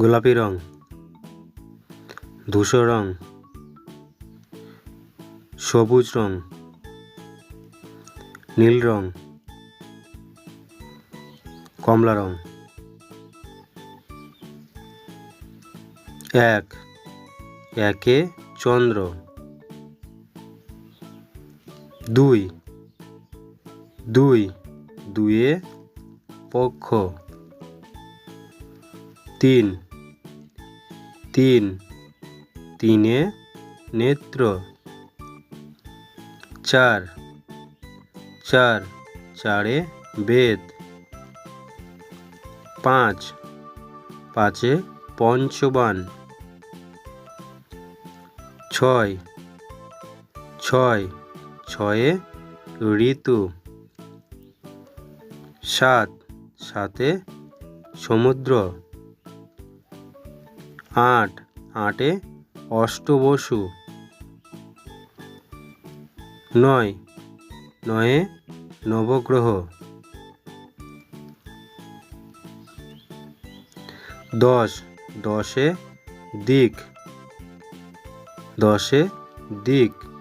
গোলাপি রং, ধূসর রং, সবুজ রং, নীল রং, কমলা রং। এক, একে চন্দ্র। দুই দুই দুয়ে পক্ষ। তিন তিন। তিনে নেত্র। চার। চার চারে বেদ। পাঁচ। পাঁচে পঞ্চবান। ছয়। ছয় ছয়ে ঋতু। সাত। সাতে সমুদ্র। আট আটে অষ্টবসু। নয় নয়ে নবগ্রহ। দশ দশে দিক। দশে দিক।